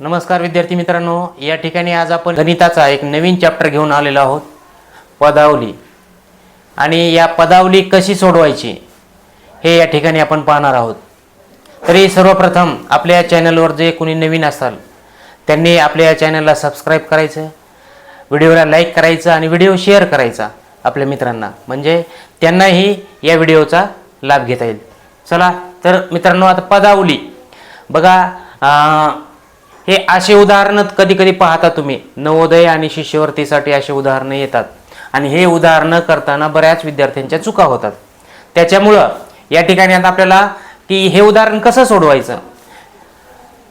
नमस्कार विद्यार्थी मित्रांनो या ठिकाणी आज आपण गणिताचा एक नवीन चॅप्टर घेऊन आलेलो आहोत पदावली. आणि या पदावली कशी सोडवायची हे या ठिकाणी आपण पाहणार आहोत. तरी सर्वप्रथम आपल्या या चॅनलवर जे कोणी नवीन असाल त्यांनी आपल्या या चॅनलला सबस्क्राईब करायचं व्हिडिओला लाईक करायचं आणि व्हिडिओ शेअर करायचा आपल्या मित्रांना. म्हणजे त्यांनाही या व्हिडिओचा लाभ घेता येईल. चला तर मित्रांनो आता पदावली. बघा हे असे उदाहरणं कधी कधी पाहता तुम्ही. नवोदय आणि शिष्यवृत्तीसाठी असे उदाहरणं येतात. आणि हे उदाहरणं करताना बऱ्याच विद्यार्थ्यांच्या चुका होतात. त्याच्यामुळं या ठिकाणी आता आपल्याला की हे उदाहरण कसं सोडवायचं?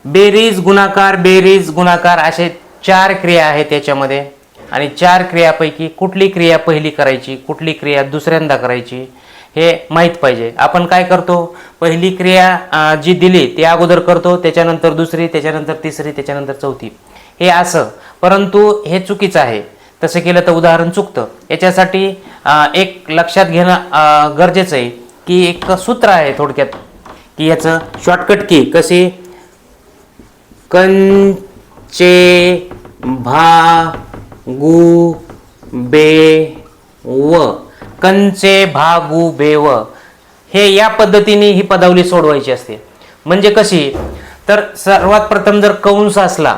बेरीज गुणाकार बेरीज गुणाकार असे चार क्रिया आहेत त्याच्यामध्ये. आणि चार क्रियापैकी कुठली क्रिया पहिली करायची कुठली क्रिया दुसऱ्यांदा करायची हे माहीत पाहिजे. आपण काय करतो? पहिली क्रिया जी दिली ती अगोदर करतो त्याच्यानंतर दुसरी त्याच्यानंतर तिसरी त्याच्यानंतर चौथी. हे असं. परंतु हे चुकीचं आहे. तसं केलं तर उदाहरण चुकतं. याच्यासाठी एक लक्षात घेणं गरजेचं आहे की एक सूत्र आहे थोडक्यात की याचं शॉर्टकट की कशी? कंचे भा गु बे व. कंचे भागू बेव. हे या पद्धतीने ही पदावली सोडवायची असते. म्हणजे कशी? तर सर्वात प्रथम जर कंस असला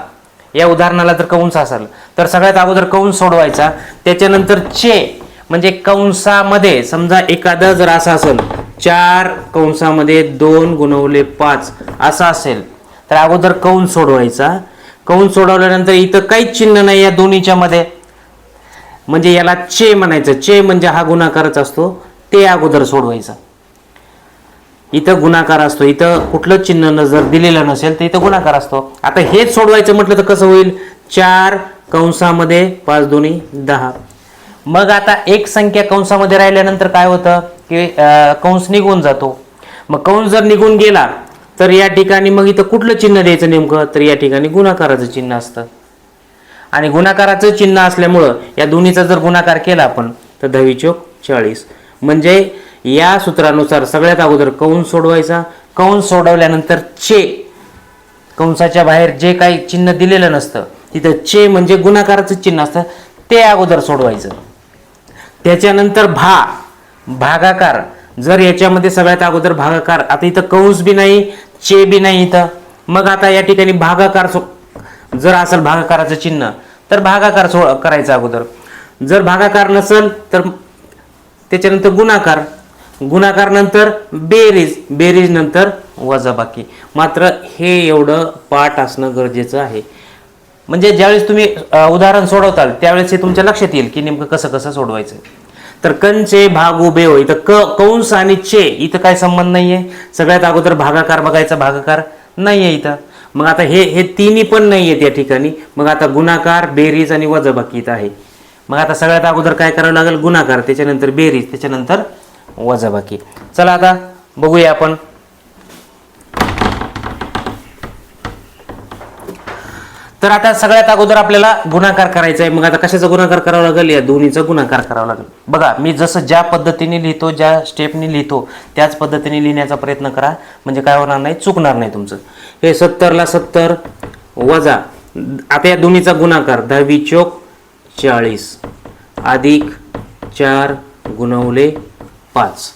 या उदाहरणाला जर कंस असाल तर सगळ्यात अगोदर कंस सोडवायचा. त्याच्यानंतर चे म्हणजे कंसामध्ये समजा एखादं जर असं असेल चार कंसामध्ये दोन गुणवले पाच असं असेल तर अगोदर कंस सोडवायचा. कंस सोडवल्यानंतर इथं काहीच चिन्ह नाही या दोन्हीच्या मध्ये म्हणजे याला चे म्हणायचं. चे म्हणजे हा गुणाकारच असतो. ते अगोदर सोडवायचं. इथं गुणाकार असतो. इथं कुठलं चिन्ह न जर दिलेलं नसेल तर इथं गुणाकार असतो. आता हेच सोडवायचं म्हटलं तर कसं होईल? चार कंसामध्ये पाच दोन्ही दहा. मग आता एक संख्या कंसामध्ये राहिल्यानंतर काय होतं? की कंस निघून जातो. मग कंस जर निघून गेला तर या ठिकाणी मग इथं कुठलं चिन्ह द्यायचं नेमकं? तर या ठिकाणी गुणाकाराचं चिन्ह असतं. आणि गुणाकाराचं चिन्ह असल्यामुळं या दोन्हीचा जर गुणाकार केला आपण तर दहावी चोक चाळीस. म्हणजे या सूत्रानुसार सगळ्यात अगोदर कंस सोडवायचा? कंस सोडवल्यानंतर चे. कंसाच्या बाहेर जे काही चिन्ह दिलेलं नसतं तिथं चे म्हणजे गुणाकाराचं चिन्ह असतं ते अगोदर सोडवायचं. त्याच्यानंतर भा. भागाकार. जर याच्यामध्ये सगळ्यात अगोदर भागाकार आता इथं कंस बी नाही चे बी नाही इथं. मग आता या ठिकाणी भागाकार सो जर असेल भागाकाराचं चिन्ह तर भागाकार सो करायचा अगोदर. जर भागाकार नसेल तर त्याच्यानंतर गुणाकार. गुणाकार नंतर बेरीज. बेरीज नंतर वजाबाकी. मात्र हे एवढं पाठ असणं गरजेचं आहे. म्हणजे ज्यावेळेस तुम्ही उदाहरण सोडवताल त्यावेळेस हे तुमच्या लक्षात येईल की नेमकं कसं कसं सोडवायचं. तर कंचे भाग उभे हो इथं क कंस आणि चे इथं काय संबंध नाही आहे सगळ्यात अगोदर भागाकार बघायचा भागाकार नाही आहे इथं. मग आता हे हे तिन्ही पण नाही आहेत या ठिकाणी. मग आता गुणाकार बेरीज आणि वजाबाकी इथं आहे. मग आता सगळ्यात अगोदर काय करावं लागेल? गुणाकार त्याच्यानंतर बेरीज त्याच्यानंतर वजाबाकी चला आता बघूया आपण. तर आता सगळ्यात अगोदर आपल्याला गुणाकार करायचा आहे. मग आता कशाचा गुणाकार करावा लागेल? या दोन्हीचा गुणाकार करावा लागेल. बघा मी जसं ज्या पद्धतीने लिहितो ज्या स्टेपने लिहितो त्याच पद्धतीने लिहिण्याचा प्रयत्न करा. म्हणजे काय होणार नाही? चुकणार नाही तुमचं. हे सत्तरला सत्तर वजा आता या दोन्हीचा गुणाकार दहावी चोक चाळीस. अधिक चार गुणवले पाच.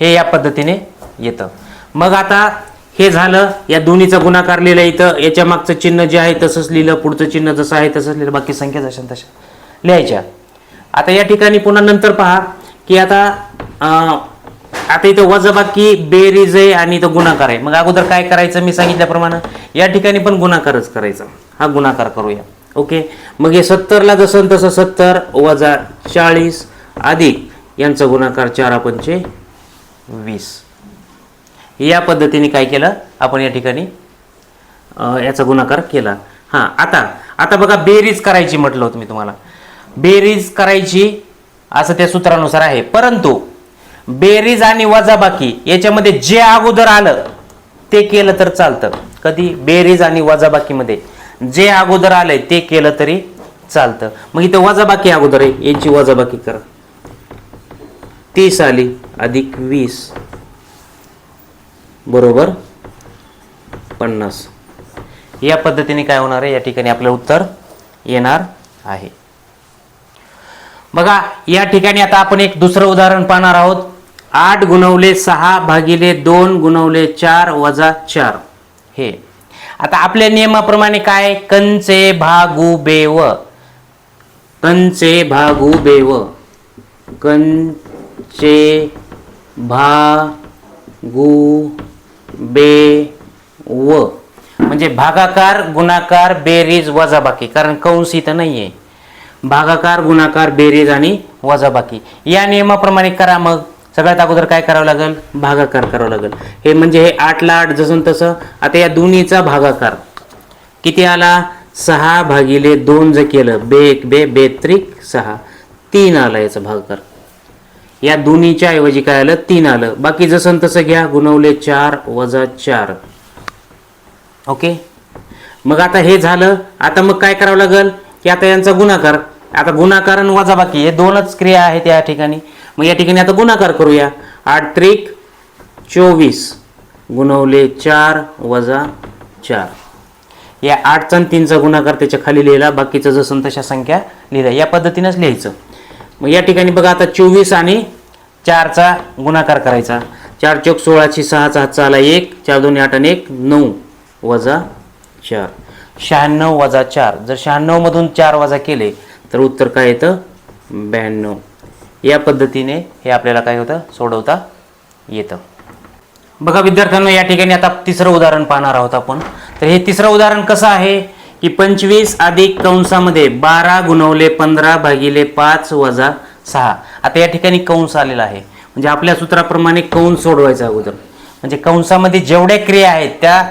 हे या पद्धतीने येतं. मग आता हे झालं या दोन्हीचा गुणाकार लिहिला इथं याच्या मागचं चिन्ह जे आहे तसंच लिहिलं पुढचं चिन्ह जसं आहे तसंच लिहिलं बाकी संख्या जशा तशा लिहायच्या. आता या ठिकाणी पुन्हा नंतर पहा की आता आता इथं वजबाकी बेरीज आहे आणि इथं गुणाकार आहे. मग अगोदर काय करायचं मी सांगितल्याप्रमाणे या ठिकाणी पण गुणाकारच करायचा. हा गुणाकार करूया. ओके? मग हे सत्तरला जसं तसं सत्तर वजा चाळीस अधिक यांचा गुणाकार चार पंचे वीस. या पद्धतीने काय केलं? आपण या ठिकाणी याचा गुणाकार केला. हां आता आता बघा बेरीज करायची म्हटलं होतं मी तुम्हाला. बेरीज करायची असं त्या सूत्रानुसार आहे. परंतु बेरीज आणि वजाबाकी याच्यामध्ये जे अगोदर आलं ते केलं तर चालतं. कधी? बेरीज आणि वजाबाकीमध्ये. जे अगोदर आलंय ते केलं तरी चालतं. मग इथं वजाबाकी अगोदर आहे. यांची वजाबाकी करा. तीस आली अधिक वीस. बरोबर? पन्नास. या पद्धतीने काय होणार आहे? या ठिकाणी आपलं उत्तर येणार आहे. बघा या ठिकाणी आता आपण एक दुसरं उदाहरण पाहणार आहोत. आठ गुणवले सहा भागिले दोन गुणवले चार वजा चार. हे. आता आपल्या नियमाप्रमाणे काय? कंचे भागू बेव. कंचे भागू बेव. कंचे भागू बे व. म्हणजे भागाकार गुणाकार बेरीज वजाबाकी. कारण कंस इथं नाही आहे भागाकार गुणाकार बेरीज आणि वजाबाकी. या नियमाप्रमाणे करा मग. सगळ्यात अगोदर काय करावं लागेल? भागाकार करावं लागेल. हे म्हणजे हे आठला आठ जसं तसं आता या दोन्हीचा भागाकार. किती आला? सहा भागिले दोन जर केलं बे एक बे बेत्रिक सहा. तीन आला याचा भागाकार. या दोन्हीच्या ऐवजी काय आलं? तीन आलं. बाकी जसं तसं घ्या. गुणवले चार वजा चार. ओके? मग आता हे झालं. आता मग काय करावं लागेल? की आता यांचा गुणाकार. आता गुणाकार आणि वजाबाकी हे दोनच क्रिया आहेत या ठिकाणी. मग या ठिकाणी आता गुणाकार करूया. आठ त्रिक चोवीस. गुणवले चार वजा चार. या आठचा आणि तीनचा गुणाकार त्याच्याखाली लिहिला. बाकीचं जसं तशा संख्या लिहिल्या. या पद्धतीनंच लिहायचं. मग या ठिकाणी बघा आता चोवीस आणि चारचा गुणाकार करायचा. चार चौक सोळाची सहाचा हातचा आला एक चार दोन आठ आणि एक नऊ वजा चार. शहाण्णव वजा चार. जर शहाण्णवमधून चार वजा केले तर उत्तर काय येतं? ब्याण्णव. या पद्धतीने हे आपल्याला काय होतं? सोडवता येतं. बघा विद्यार्थ्यांना या ठिकाणी आता तिसरं उदाहरण पाहणार आहोत आपण. तर हे तिसरं उदाहरण कसं आहे? की पंचवीस अधिक कंसामध्ये बारा गुणवले पंधरा भागिले पाच वजा सहा. आता या ठिकाणी कंस आलेला आहे. म्हणजे आपल्या सूत्राप्रमाणे कंस सोडवायचा अगोदर. म्हणजे कंसामध्ये जेवढ्या क्रिया आहेत त्या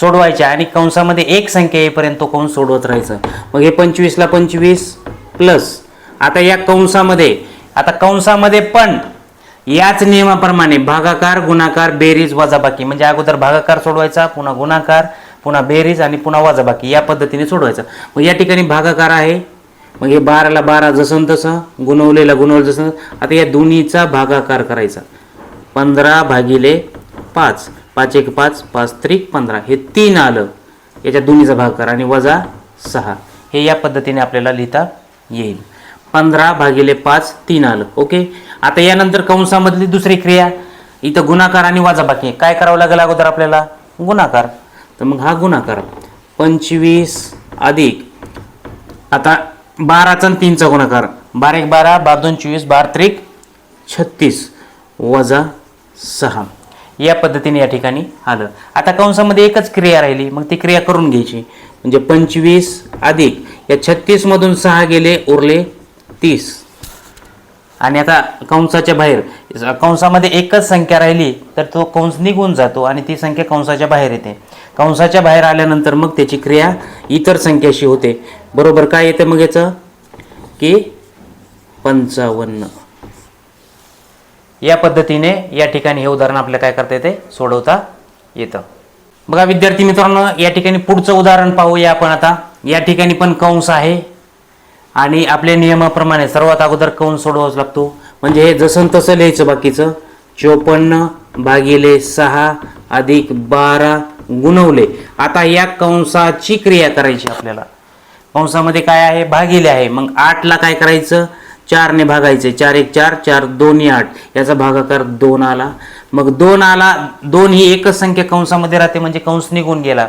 सोडवायच्या आणि कंसामध्ये एक संख्या येईपर्यंत तो कंस सोडवत राहायचं. मग हे पंचवीसला पंचवीस प्लस. आता या कंसामध्ये आता कंसामध्ये पण याच नियमाप्रमाणे भागाकार गुणाकार बेरीज वजाबाकी. म्हणजे अगोदर भागाकार सोडवायचा पुन्हा गुणाकार पुन्हा बेरीज आणि पुन्हा वजाबाकी या पद्धतीने सोडवायचं. मग या ठिकाणी भागाकार आहे. मग हे बाराला बारा जसं तसं गुणवलेला गुणवलं जसं आता या दोन्हीचा भागाकार करायचा. पंधरा भागिले पाच पाच एक पाच पाच त्रिक पंधरा. हे तीन आलं. याच्या दोन्हीचा भागाकार आणि वजा सहा. हे या पद्धतीने आपल्याला लिहिता येईल. पंधरा भागिले पाच तीन आलं. ओके? आता यानंतर कंसामधली दुसरी क्रिया. इथं गुणाकार आणि वजाबाकी. आहे. काय करावं लागेल अगोदर आपल्याला? गुणाकार. तर मग हा गुणाकार. पंचवीस अधिक आता बाराचा आणि तीनचा गुणाकार. बारा एक बारा बारा दोन चोवीस बारा त्रिक छत्तीस वजा सहा. या पद्धतीने या ठिकाणी आलं. आता कंसामध्ये एकच क्रिया राहिली मग ती क्रिया करून घ्यायची. म्हणजे पंचवीस अधिक या छत्तीसमधून सहा गेले उरले तीस. आणि आता कंसाच्या बाहेर कंसामध्ये एकच संख्या राहिली तर तो कंस निघून जातो आणि ती संख्या कंसाच्या बाहेर येते. कंसाच्या बाहेर आल्यानंतर मग त्याची क्रिया इतर संख्याशी होते. बरोबर काय येतं मग याचं? की पंचावन्न. या पद्धतीने या ठिकाणी हे उदाहरण आपल्याला काय करता येते? सोडवता येतं. बघा विद्यार्थी मित्रांनो या ठिकाणी पुढचं उदाहरण पाहूया आपण आता. या ठिकाणी पण कंस आहे. आणि आपल्या नियमाप्रमाणे सर्वात अगोदर कंस सोडवाच लागतो. म्हणजे हे जसं तसं लिहायचं बाकीचं. चोपन्न भागिले सहा अधिक बारा गुणवले. आता या कंसाची क्रिया करायची आपल्याला. कंसामध्ये काय आहे? भागिले आहे. मग आठला काय करायचं? चारने भागायचे. चार एक चार चार दोन्ही आठ. याचा भागाकार दोन आला. मग दोन आला दोन ही एकच संख्या कंसामध्ये राहते म्हणजे कंस निघून गेला.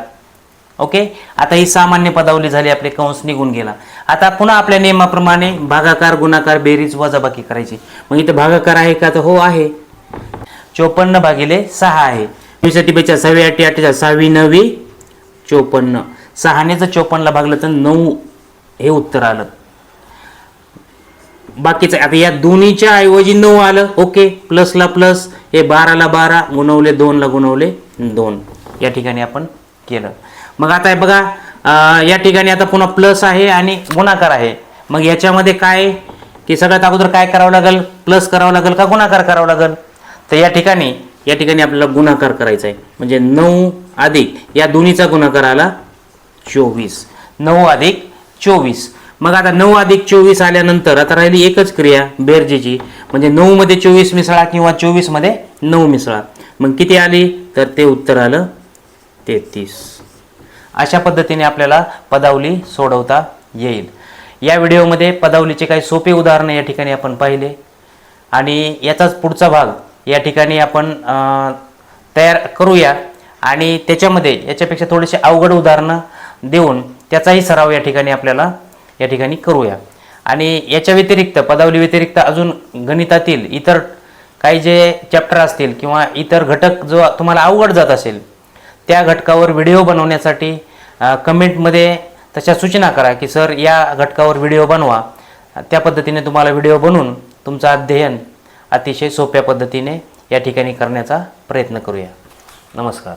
ओके? आता ही सामान्य पदावली झाली आपले कंस निघून गेला. आता पुन्हा आपल्या नियमाप्रमाणे भागाकार गुणाकार बेरीज वजाबाकी करायची. मग इथं भागाकार आहे का? तर हो आहे. चोपन्न भागिले सहा आहे. वीसाठी बेचा सहावी आठी आठच्या सहावी नवी चोपन्न. सहाने जर चोपन्नला भागलं तर नऊ हे उत्तर आलं. बाकीचं आता या दोन्हीच्या ऐवजी नऊ आलं. ओके प्लसला प्लस हे बाराला बारा गुणवले दोनला गुणवले दोन. या ठिकाणी आपण केलं. मग आता बघा या ठिकाणी आता पुन्हा प्लस आहे आणि गुणाकार आहे. मग याच्यामध्ये काय? की सगळ्यात अगोदर काय करावं लागेल? प्लस करावं लागेल का गुणाकार करावं लागेल? तर या ठिकाणी या ठिकाणी आपल्याला गुणाकार करायचा आहे. म्हणजे नऊ अधिक या दोन्हीचा गुणाकार आला चोवीस. नऊ अधिक चोवीस. मग आता नऊ अधिक चोवीस आल्यानंतर आता राहिली एकच क्रिया बेरजेची. म्हणजे नऊ मध्ये चोवीस मिसळा किंवा चोवीसमध्ये नऊ मिसळा. मग किती आली? तर ते उत्तर आलं तेहतीस. अशा पद्धतीने आपल्याला पदावली सोडवता येईल. या व्हिडिओमध्ये पदावलीचे काही सोपे उदाहरणं या ठिकाणी आपण पाहिले. आणि याचाच पुढचा भाग या ठिकाणी आपण तयार करूया. आणि त्याच्यामध्ये याच्यापेक्षा थोडेसे अवघड उदाहरणं देऊन त्याचाही सराव या ठिकाणी आपल्याला या ठिकाणी करूया. आणि याच्या व्यतिरिक्त पदावली व्यतिरिक्त अजून गणितातील इतर काही जे चॅप्टर असतील किंवा इतर घटक जो तुम्हाला अवघड जात असेल त्या घटकावर व्हिडिओ बनवण्यासाठी कमेंटमध्ये तशा सूचना करा की सर या घटकावर व्हिडिओ बनवा. त्या पद्धतीने तुम्हाला व्हिडिओ बनवून तुमचं अध्ययन अतिशय सोप्या पद्धतीने या ठिकाणी करण्याचा प्रयत्न करूया. नमस्कार.